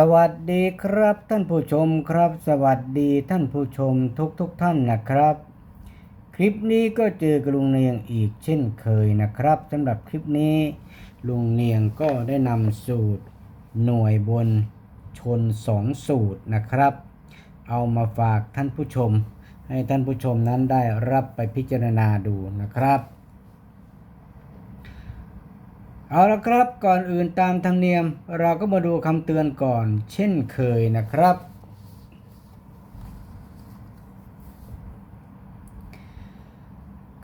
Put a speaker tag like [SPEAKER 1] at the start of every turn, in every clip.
[SPEAKER 1] สวัสดีครับท่านผู้ชมครับ สวัสดีท่านผู้ชมทุกทุกท่านนะครับ คลิปนี้ก็เจอกับลุงเนียงอีกเช่นเคยนะครับสำหรับคลิปนี้ลุงเนียงก็ได้นำสูตรหน่วยบนชนสองสูตรนะครับ เอามาฝากท่านผู้ชม ให้ท่านผู้ชมนั้นได้รับไปพิจารณาดูนะครับ เอาละครับก่อนอื่นตามธรรมเนียม เราก็มาดูคำเตือนก่อน เช่นเคยนะครับ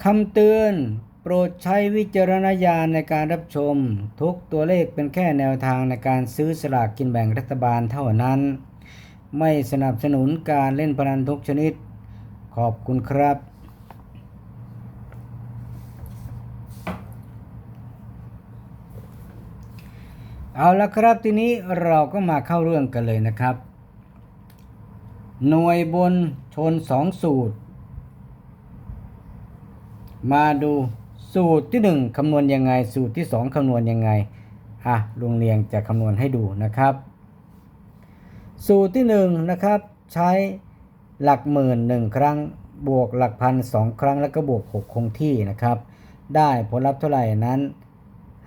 [SPEAKER 1] คำเตือนโปรดใช้วิจารณญาณในการรับชม ทุกตัวเลขเป็นแค่แนวทางในการซื้อสลากกินแบ่งรัฐบาลเท่านั้น ไม่สนับสนุนการเล่นพนันทุกชนิด ขอบคุณครับ เอาละครับทีนี้เราก็มาเข้าเรื่องกันเลยนะครับ หน่วยบนชนสองสูตร มาดูสูตรที่หนึ่งคำนวณยังไง สูตรที่สองคำนวณยังไงอะลุงเลียงจะคำนวณให้ดูนะครับ สูตรที่หนึ่งนะครับ ใช้หลักหมื่นหนึ่งครั้งบวกหลักพันสองครั้งแล้วก็บวกหกคงที่นะครับ ได้ผลลัพธ์เท่าไหร่นั้น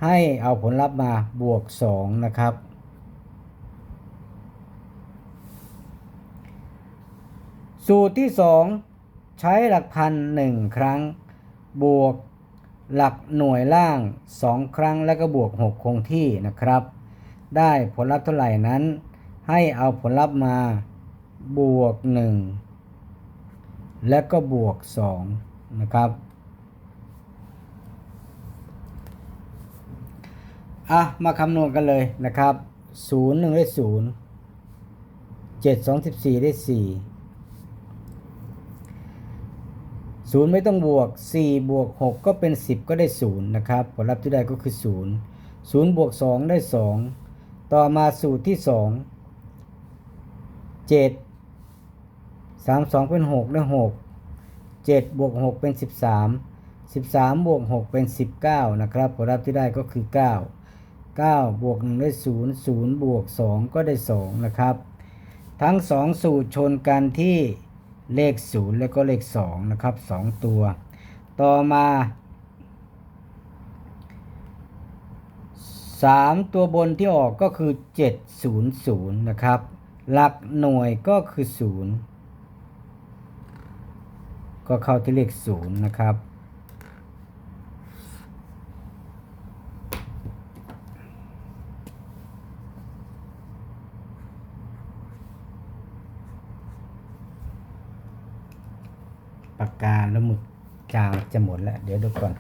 [SPEAKER 1] ให้เอาผลลัพธ์มาบวก 2 นะครับ สูตรที่ 2 ใช้หลักพันหนึ่งครั้ง บวกหลักหน่วยล่าง 2 ครั้งแล้วก็บวก 6 คงที่นะครับ ได้ผลลัพธ์เท่าไหร่นั้น ให้เอาผลลัพธ์มาบวก 1 แล้วก็บวก 2 นะครับ อะ มาคำนวณกันเลยนะครับ0 1ได้0 7 2 14ได้4 0ไม่ต้องบวก4บวก6ก็เป็น10ก็ได้0นะครับผลลัพธ์ที่ได้ก็คือ0 0บวก2ได้2ต่อมาสูตรที่2 7 3 2เป็น6ได้6 7บวก6เป็น13 13บวก6เป็น19นะครับผลลัพธ์ที่ได้ก็คือ9 9 บวก 1 ได้ 0 0 บวก 2 ก็ได้ 2 นะครับ ทั้ง 2 สูตรชนกันที่เลข 0 แล้วก็เลข 2 นะครับ 2 ตัว ต่อมา 3 ตัวบนที่ออกก็คือ 700 นะครับ หลักหน่วยก็คือ 0 ก็เข้าที่เลข 0 นะครับ ปากกาแล้วหมึก กาวจะหมดแล้ว เดี๋ยวดูก่อน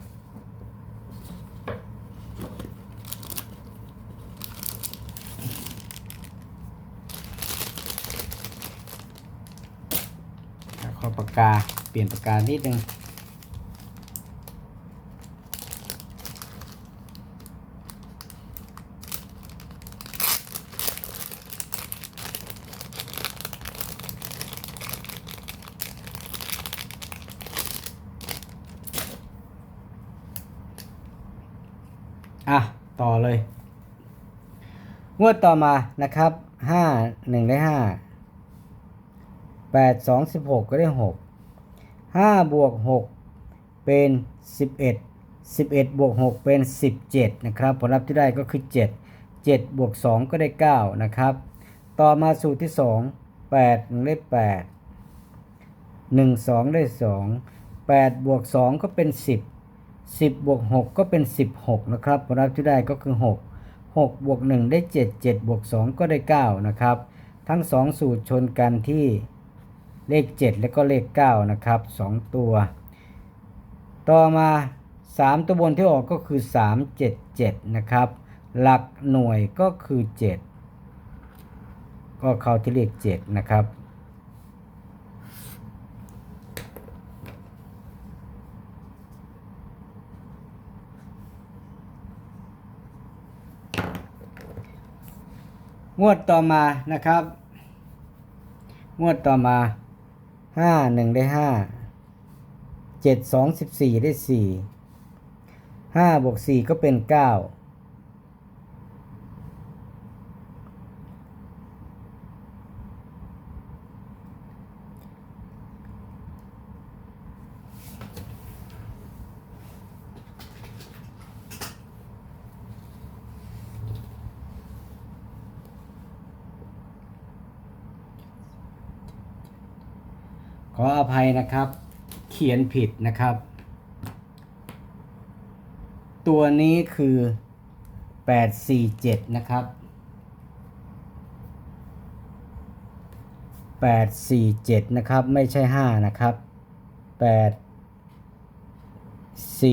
[SPEAKER 1] ขอปากกา เปลี่ยนปากกานิดนึง อะ ต่อเลย งวดต่อมานะครับห้าหนึ่งได้ห้าแปดสองสิบหกก็ได้หกห้าบวกหกเป็นสิบเอ็ดสิบเอ็ดบวกหกเป็นสิบเจ็ดนะครับ ผลลัพธ์ที่ได้ก็คือเจ็ดเจ็ดบวกสองก็ได้เก้านะครับ ต่อมาสูตรที่สองแปดหนึ่งได้แปดหนึ่งสองได้สองแปดบวกสองก็เป็นสิบ 10 บวก 6 ก็เป็น 16 นะครับผลลัพธ์ที่ได้ก็คือ 6 6 บวก 1 ได้ 7 7 บวก 2 ก็ได้ 9 นะครับ ทั้ง 2 สูตรชนกันที่เลข 7 และก็เลข 9 นะครับ 2 ตัว ต่อมา 3 ตัวบนที่ออกก็คือ 3 7 7 นะครับ หลักหน่วยก็คือ 7 ก็เข้าที่เลข 7 นะครับ งวดต่อมานะครับ งวดต่อมาห้าหนึ่งได้ห้าเจ็ดสองสิบสี่ได้สี่ห้าบวกสี่ก็เป็นเก้า ขออภัยนะครับ เขียนผิดนะครับ ตัวนี้คือ 847 นะครับ 847 นะครับ ไม่ใช่ 5 นะครับ 8 4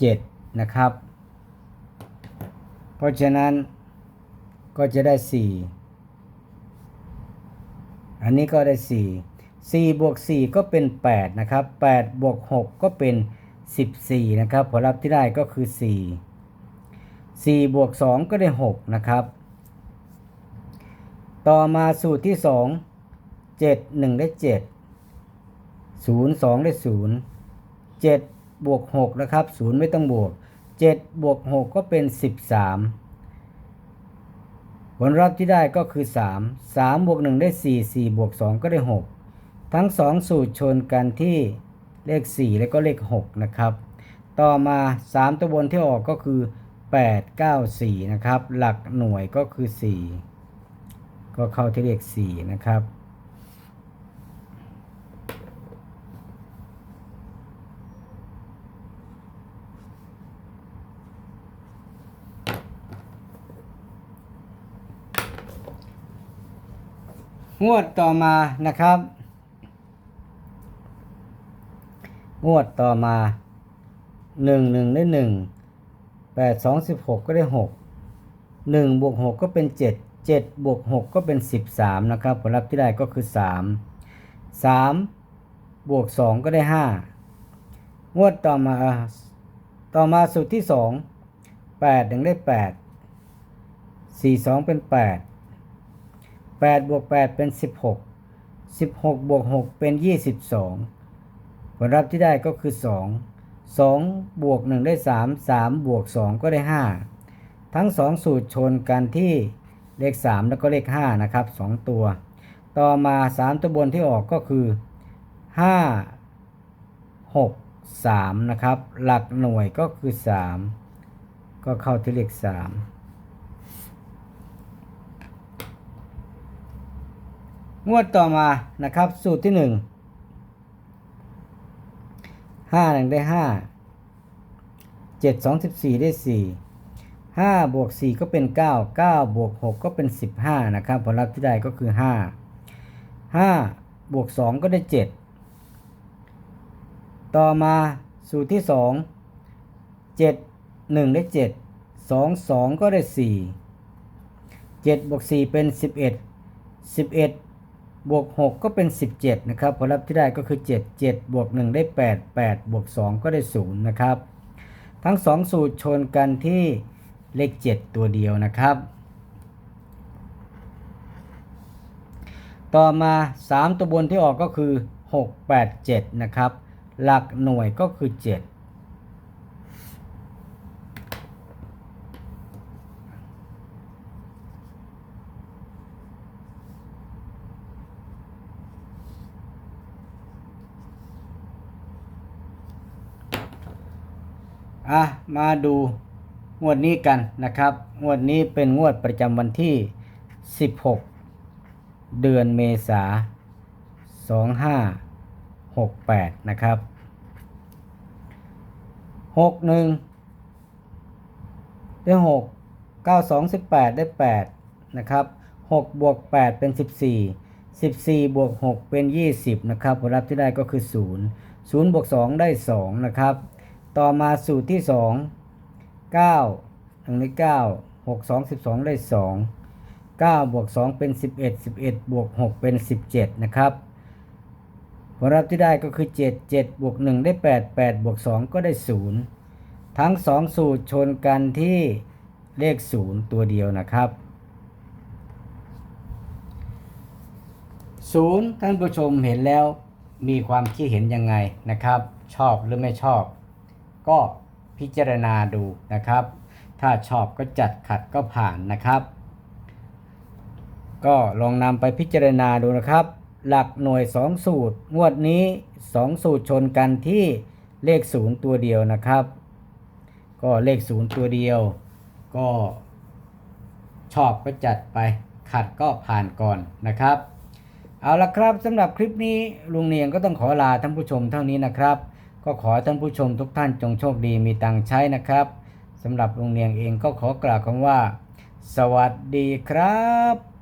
[SPEAKER 1] 7 นะครับ เพราะฉะนั้นก็จะได้ 4 อันนี้ก็ได้ 4 4บวก4ก็เป็น 8 นะครับ8บวก6ก็เป็น 14 นะครับ ผลลัพธ์ที่ได้ก็คือ 4 4บวก2ก็ได้ 6 นะครับ ต่อมาสูตรที่ 2 7 1 ได้ 7 0 2 ได้ 0 7บวก6นะครับ 0 ไม่ต้องบวก 7 บวก 6 ก็เป็น 13 ผลลัพธ์ที่ได้ก็คือ 3 3บวก1ได้ 4 4บวก2ก็ได้ 6 ทั้ง 2 สูตรชนกันที่เลข 4 และก็เลข 6 นะครับ ต่อมา 3 ตัวบนที่ออกก็คือ 8 9 4 นะครับ หลักหน่วยก็คือ 4 ก็เข้าที่เลข 4 นะครับ งวดต่อมานะครับ งวดต่อมาหนึ่งหนึ่งได้หนึ่งแปดสองสิบหกก็ได้หกหนึ่งบวกหกก็เป็นเจ็ดเจ็ดบวกหกก็เป็นสิบสามนะครับ ผลลัพธ์ที่ได้ก็คือสามสามบวกสองก็ได้ห้างวดต่อมาต่อมาสูตรที่สองแปดหนึ่งได้แปดสี่สองเป็นแปด 8บวก8เป็น 16 16บวก6เป็น 22 ผลลัพธ์ที่ได้ก็คือ 2 2 บวก 1 ได้ 3 3 บวก 2 ก็ได้ 5 ทั้ง 2 สูตรชนกันที่เลข 3 แล้วก็เลข 5 นะครับ 2 ตัว ต่อมา 3 ตัวบนที่ออกก็คือ 5 6 3 นะครับ หลักหน่วยก็คือ 3 ก็เข้าที่เลข 3 งวดต่อมานะครับ สูตรที่หนึ่งห้าหนึ่งได้ห้าเจ็ดสองสิบสี่ได้สี่ห้าบวกสี่ก็เป็นเก้าเก้าบวกหกก็เป็นสิบห้านะครับผลลัพธ์ที่ได้ก็คือห้าห้าบวกสองก็ได้เจ็ดต่อมาสูตรที่สองเจ็ดหนึ่งได้เจ็ดสองสองก็ได้สี่เจ็ดบวกสี่เป็นสิบเอ็ดสิบเอ็ด บวก 6 ก็เป็น 17 นะครับ ผลลัพธ์ที่ได้ก็คือ 7 7 บวก 1 ได้ 8 8 บวก 2 ก็ได้ 0 นะครับ ทั้ง 2 สูตรชนกันที่เลข 7 ตัวเดียวนะครับ ต่อมา 3 ตัวบนที่ออกก็คือ 6 8 7 นะครับ หลักหน่วยก็คือ 7 อะมาดูงวดนี้กันนะครับ งวดนี้เป็นงวดประจำวันที่ 16 เดือนเมษา2568 นะครับ 61 ได้ 6 92 18 ได้ 8 นะครับ 6 บวก 8 เป็น 14 14 บวก 6 เป็น 20 นะครับ ผลลัพธ์ที่ได้ก็คือ 0 0 บวก 2 ได้ 2 นะครับ ต่อมาสูตรที่ 2 9 1ได้9 6 2 12 ได้ 2 9 บวก 2 เป็น 11 11 บวก 6 เป็น 17 นะครับผลลัพธ์ที่ได้ก็คือ 7 7 บวก 1 ได้ 8 8 บวก 2 ก็ได้ 0 ทั้ง 2 สูตรชนกันที่เลข 0 ตัวเดียวนะครับศูนย์ท่านผู้ชมเห็นแล้วมีความคิดเห็นยังไงนะครับ ชอบหรือไม่ชอบ ก็พิจารณาดูนะครับ ถ้าชอบก็จัดขัดก็ผ่านนะครับ ก็ลองนำไปพิจารณาดูนะครับ หลักหน่วย 2 สูตร งวดนี้ 2 สูตรชนกันที่เลข 0 ตัวเดียวนะครับ ก็เลข 0 ตัวเดียว ก็ชอบก็จัดไปขัดก็ผ่านก่อนนะครับ เอาละครับสำหรับคลิปนี้ลุงเนียงก็ต้องขอลาท่านผู้ชมเท่านี้นะครับ ก็ขอท่านผู้ชมทุกท่านจงโชคดีมีตังใช้นะครับสำหรับลุงเนียงเองก็ขอกล่าวคำว่า สวัสดีครับ